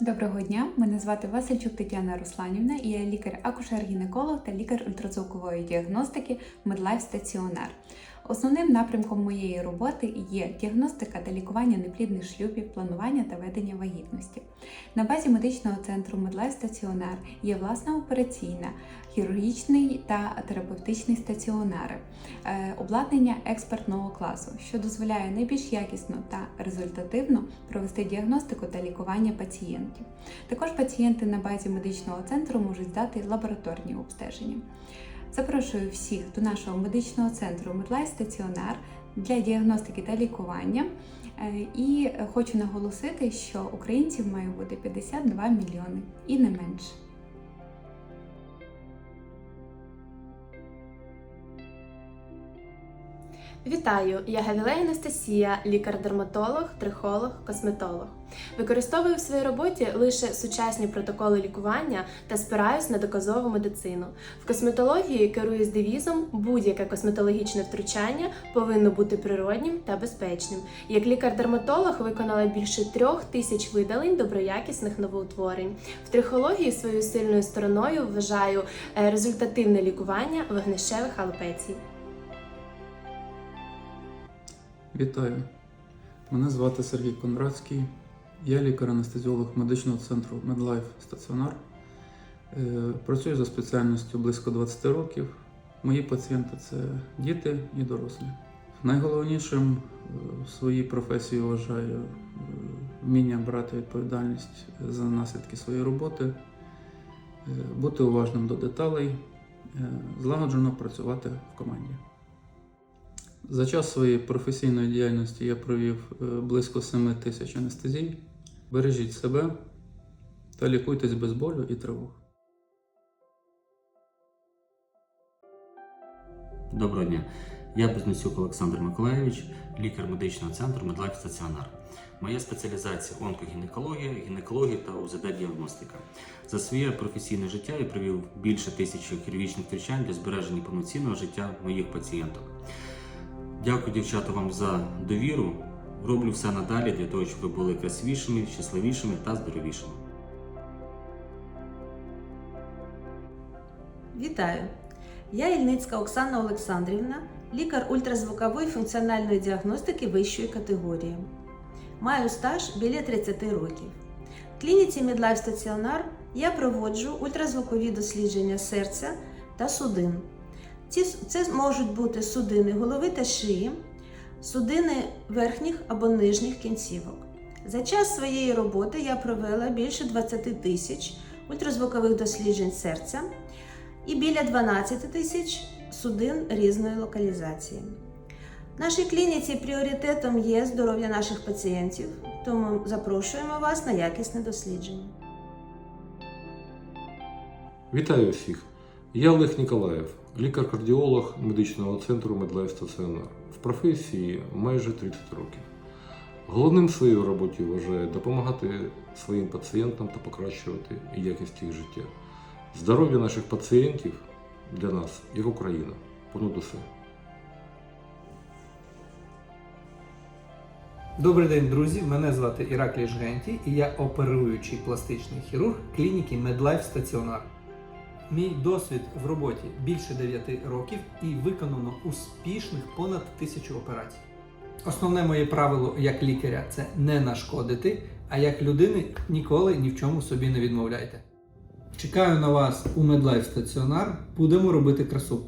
Доброго дня, мене звати Васильчук Тетяна Русланівна, і я лікар-акушер-гінеколог та лікар ультразвукової діагностики Медлайф Стаціонар. Основним напрямком моєї роботи є діагностика та лікування неплідних шлюбів, планування та ведення вагітності. На базі медичного центру Медлайф Стаціонар є власна операційна, хірургічний та терапевтичний стаціонари, е, обладнання експертного класу, що дозволяє найбільш якісно та результативно провести діагностику та лікування пацієнтів. Також пацієнти на базі медичного центру можуть здати лабораторні обстеження. Запрошую всіх до нашого медичного центру Медлай Стаціонар для діагностики та лікування. Е, І хочу наголосити, що українців має бути 52 мільйони і не менше. Вітаю! Я Гавілей Анастасія, лікар-дерматолог, трихолог, косметолог. Використовую в своїй роботі лише сучасні протоколи лікування та спираюсь на доказову медицину. В косметології керуюсь девізом будь-яке косметологічне втручання повинно бути природнім та безпечним. Як лікар-дерматолог виконала більше трьох тисяч видалень доброякісних новоутворень. В трихології своєю сильною стороною вважаю е, результативне лікування вогнищевих алопецій. Вітаю! Мене звати Сергій Кондратський. Я лікар-анестезіолог медичного центру Медлайф Стаціонар. Е, Працюю за спеціальністю близько 20 років. Мої пацієнти це діти і дорослі. Найголовнішим е, в своїй професії вважаю е, вміння брати відповідальність за наслідки своєї роботи, бути уважним до деталей, злагоджено працювати в команді. За час своєї професійної діяльності я провів е, близько 7 тисяч анестезій. Бережіть себе та лікуйтесь без болю і тривог. Доброго дня. Я Безнесюк Олександр Миколаєвич, лікар медичного центру Медлайф Стаціонар. Моя спеціалізація онкогінекологія, гінекологія та УЗД-діагностика. За своє професійне життя я провів більше тисячі хірургічних втручань для збереження повноцінного життя моїх пацієнток. Дякую, дівчата, вам за довіру. Роблю все надалі для того, щоб ви були красивішими, щасливішими та здоровішими. Вітаю! Я Ільницька Оксана Олександрівна, лікар ультразвукової функціональної діагностики вищої категорії. Маю стаж біля 30 років. В клініці Midlife Стаціонар я проводжу ультразвукові дослідження серця та судин. Це можуть бути судини голови та шиї, судини верхніх або нижніх кінцівок. За час своєї роботи я провела більше 20 тисяч ультразвукових досліджень серця і біля 12 тисяч судин різної локалізації. В нашій клініці пріоритетом є здоров'я наших пацієнтів, тому запрошуємо вас на якісне дослідження. Вітаю всіх! Я Олег Ніколаєв, лікар-кардіолог медичного центру Медлайф Стаціонар. В професії майже 30 років. Головним в своїй роботі вважаю допомагати своїм пацієнтам та покращувати якість їх життя. Здоров'я наших пацієнтів для нас, як Україна, понад усе. Добрий день, друзі! Мене звати Іраклій Жгенті і я оперуючий пластичний хірург клініки Medlife Стаціонар. Мій досвід в роботі більше 9 років і виконано успішних понад тисячу операцій. Основне моє правило як лікаря це не нашкодити, а як людини ніколи ні в чому собі не відмовляйте. Чекаю на вас у Medlife Стаціонар. Будемо робити красу.